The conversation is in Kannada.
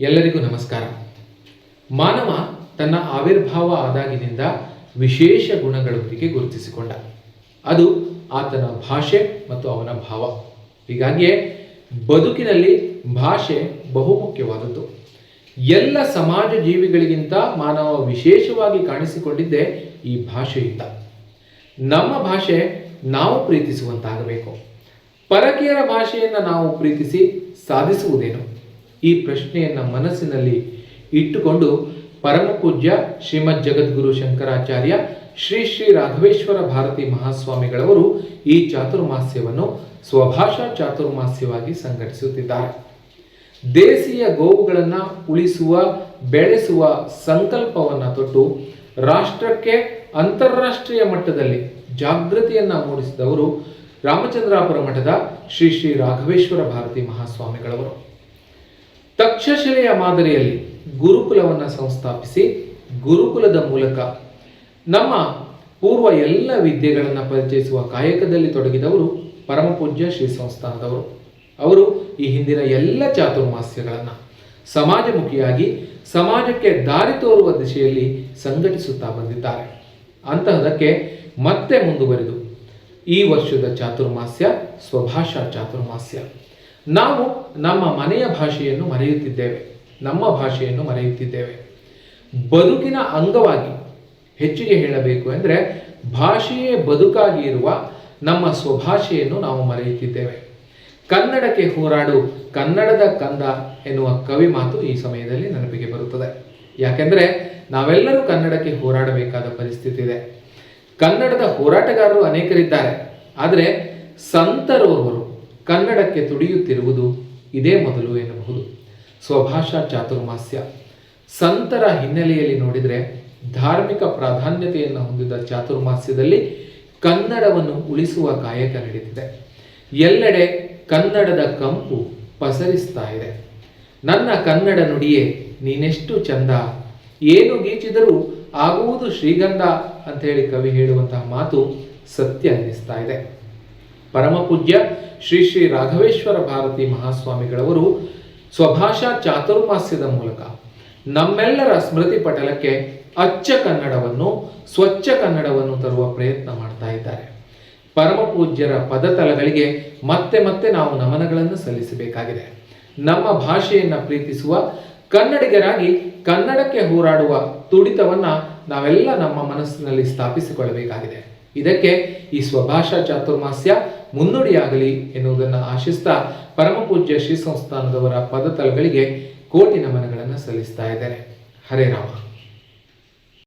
ಎಲ್ಲರಿಗೂ ನಮಸ್ಕಾರ. ಮಾನವ ತನ್ನ ಆವಿರ್ಭಾವ ಆದಾಗಿನಿಂದ ವಿಶೇಷ ಗುಣಗಳೊಂದಿಗೆ ಗುರುತಿಸಿಕೊಂಡ. ಅದು ಆತನ ಭಾಷೆ ಮತ್ತು ಅವನ ಭಾವ. ಹೀಗಾಗಿಯೇ ಬದುಕಿನಲ್ಲಿ ಭಾಷೆ ಬಹುಮುಖ್ಯವಾದದ್ದು ಎಲ್ಲ ಸಮಾಜ ಜೀವಿಗಳಿಗಿಂತ ಮಾನವ ವಿಶೇಷವಾಗಿ ಕಾಣಿಸಿಕೊಂಡಿದ್ದೇ ಈ ಭಾಷೆಯಿಂದ. ನಮ್ಮ ಭಾಷೆ ನಾವು ಪ್ರೀತಿಸುವಂತಾಗಬೇಕು. ಪರಕೀಯರ ಭಾಷೆಯನ್ನು ನಾವು ಪ್ರೀತಿಸಿ ಸಾಧಿಸುವುದೇನು? ಈ ಪ್ರಶ್ನೆಯನ್ನು ಮನಸ್ಸಿನಲ್ಲಿ ಇಟ್ಟುಕೊಂಡು ಪರಮ ಪೂಜ್ಯ ಶ್ರೀಮದ್ ಜಗದ್ಗುರು ಶಂಕರಾಚಾರ್ಯ ಶ್ರೀ ಶ್ರೀ ರಾಘವೇಶ್ವರ ಭಾರತಿ ಮಹಾಸ್ವಾಮಿಗಳವರು ಈ ಚಾತುರ್ಮಾಸ್ಯವನ್ನು ಸ್ವಭಾಷಾ ಚಾತುರ್ಮಾಸ್ಯವಾಗಿ ಸಂಘಟಿಸುತ್ತಿದ್ದಾರೆ. ದೇಶೀಯ ಗೋವುಗಳನ್ನು ಉಳಿಸುವ, ಬೆಳೆಸುವ ಸಂಕಲ್ಪವನ್ನು ತೊಟ್ಟು ರಾಷ್ಟ್ರಕ್ಕೆ ಅಂತಾರಾಷ್ಟ್ರೀಯ ಮಟ್ಟದಲ್ಲಿ ಜಾಗೃತಿಯನ್ನು ಮೂಡಿಸಿದವರು ರಾಮಚಂದ್ರಾಪುರ ಮಠದ ಶ್ರೀ ಶ್ರೀ ರಾಘವೇಶ್ವರ ಭಾರತಿ ಮಹಾಸ್ವಾಮಿಗಳವರು. ತಕ್ಷಶಿಲೆಯ ಮಾದರಿಯಲ್ಲಿ ಗುರುಕುಲವನ್ನು ಸಂಸ್ಥಾಪಿಸಿ ಗುರುಕುಲದ ಮೂಲಕ ನಮ್ಮ ಪೂರ್ವ ಎಲ್ಲ ವಿದ್ಯೆಗಳನ್ನು ಪರಿಚಯಿಸುವ ಕಾಯಕದಲ್ಲಿ ತೊಡಗಿದವರು ಪರಮಪೂಜ್ಯ ಶ್ರೀ ಸಂಸ್ಥಾನದವರು. ಅವರು ಈ ಹಿಂದಿನ ಎಲ್ಲ ಚಾತುರ್ಮಾಸ್ಯಗಳನ್ನು ಸಮಾಜಮುಖಿಯಾಗಿ ಸಮಾಜಕ್ಕೆ ದಾರಿ ತೋರುವ ದಿಶೆಯಲ್ಲಿ ಸಂಘಟಿಸುತ್ತಾ ಬಂದಿದ್ದಾರೆ. ಅಂತಹದಕ್ಕೆ ಮತ್ತೆ ಮುಂದುವರೆದು ಈ ವರ್ಷದ ಚಾತುರ್ಮಾಸ್ಯ ಸ್ವಭಾಷಾ ಚಾತುರ್ಮಾಸ್ಯ. ನಾವು ನಮ್ಮ ಮನೆಯ ಭಾಷೆಯನ್ನು ಮರೆಯುತ್ತಿದ್ದೇವೆ. ನಮ್ಮ ಭಾಷೆಯನ್ನು ಮರೆಯುತ್ತಿದ್ದೇವೆ. ಬದುಕಿನ ಅಂಗವಾಗಿ ಹೆಚ್ಚಿಗೆ ಹೇಳಬೇಕು ಅಂದರೆ ಭಾಷೆಯೇ ಬದುಕಾಗಿ ಇರುವ ನಮ್ಮ ಸ್ವಭಾಷೆಯನ್ನು ನಾವು ಮರೆಯುತ್ತಿದ್ದೇವೆ. ಕನ್ನಡಕ್ಕೆ ಹೋರಾಡು, ಕನ್ನಡದ ಕಂದ ಎನ್ನುವ ಕವಿ ಮಾತು ಈ ಸಮಯದಲ್ಲಿ ನೆನಪಿಗೆ ಬರುತ್ತದೆ. ಯಾಕೆಂದರೆ ನಾವೆಲ್ಲರೂ ಕನ್ನಡಕ್ಕೆ ಹೋರಾಡಬೇಕಾದ ಪರಿಸ್ಥಿತಿ ಇದೆ. ಕನ್ನಡದ ಹೋರಾಟಗಾರರು ಅನೇಕರಿದ್ದಾರೆ. ಆದರೆ ಸಂತರೋರ್ವರು ಕನ್ನಡಕ್ಕೆ ತುಡಿಯುತ್ತಿರುವುದು ಇದೇ ಮೊದಲು ಎನ್ನಬಹುದು. ಸ್ವಭಾಷಾ ಚಾತುರ್ಮಾಸ್ಯ. ಸಂತರ ಹಿನ್ನೆಲೆಯಲ್ಲಿ ನೋಡಿದರೆ ಧಾರ್ಮಿಕ ಪ್ರಾಧಾನ್ಯತೆಯನ್ನು ಹೊಂದಿದ ಚಾತುರ್ಮಾಸ್ಯದಲ್ಲಿ ಕನ್ನಡವನ್ನು ಉಳಿಸುವ ಕಾಯಕ ನಡೆದಿದೆ ಎಲ್ಲೆಡೆ ಕನ್ನಡದ ಕಂಪು ಪಸರಿಸ್ತಾ ಇದೆ. ನನ್ನ ಕನ್ನಡ ನುಡಿಯೇ ನೀನೆಷ್ಟು ಚಂದ, ಏನು ಗೀಚಿದರೂ ಆಗುವುದು ಶ್ರೀಗಂಧ ಅಂತ ಹೇಳಿ ಕವಿ ಹೇಳುವಂತಹ ಮಾತು ಸತ್ಯ ಅನ್ನಿಸ್ತಾ ಇದೆ. ಪರಮಪೂಜ್ಯ ಶ್ರೀ ಶ್ರೀ ರಾಘವೇಶ್ವರ ಭಾರತಿ ಮಹಾಸ್ವಾಮಿಗಳವರು ಸ್ವಭಾಷಾ ಚಾತುರ್ಮಾಸ್ಯದ ಮೂಲಕ ನಮ್ಮೆಲ್ಲರ ಸ್ಮೃತಿ ಪಟಲಕ್ಕೆ ಅಚ್ಚ ಕನ್ನಡವನ್ನು, ಸ್ವಚ್ಛ ಕನ್ನಡವನ್ನು ತರುವ ಪ್ರಯತ್ನ ಮಾಡ್ತಾ ಇದ್ದಾರೆ. ಪರಮಪೂಜ್ಯರ ಪದತಲಗಳಿಗೆ ಮತ್ತೆ ಮತ್ತೆ ನಾವು ನಮನಗಳನ್ನು ಸಲ್ಲಿಸಬೇಕಾಗಿದೆ. ನಮ್ಮ ಭಾಷೆಯನ್ನು ಪ್ರೀತಿಸುವ, ಕನ್ನಡಿಗರಾಗಿ ಕನ್ನಡಕ್ಕೆ ಹೋರಾಡುವ ತುಡಿತವನ್ನು ನಾವೆಲ್ಲ ನಮ್ಮ ಮನಸ್ಸಿನಲ್ಲಿ ಸ್ಥಾಪಿಸಿಕೊಳ್ಳಬೇಕಾಗಿದೆ. ಇದಕ್ಕೆ ಈ ಸ್ವಭಾಷಾ ಚಾತುರ್ಮಾಸ್ಯ ಮುನ್ನುಡಿಯಾಗಲಿ ಎನ್ನುವುದನ್ನು ಆಶಿಸ್ತಾ ಪರಮಪೂಜ್ಯ ಶ್ರೀ ಸಂಸ್ಥಾನದವರ ಪದತಲಗಳಿಗೆ ಕೋಟಿ ನಮನಗಳನ್ನು ಸಲ್ಲಿಸ್ತಾ ಇದ್ದಾರೆ ಹರೇ ರಾಮ.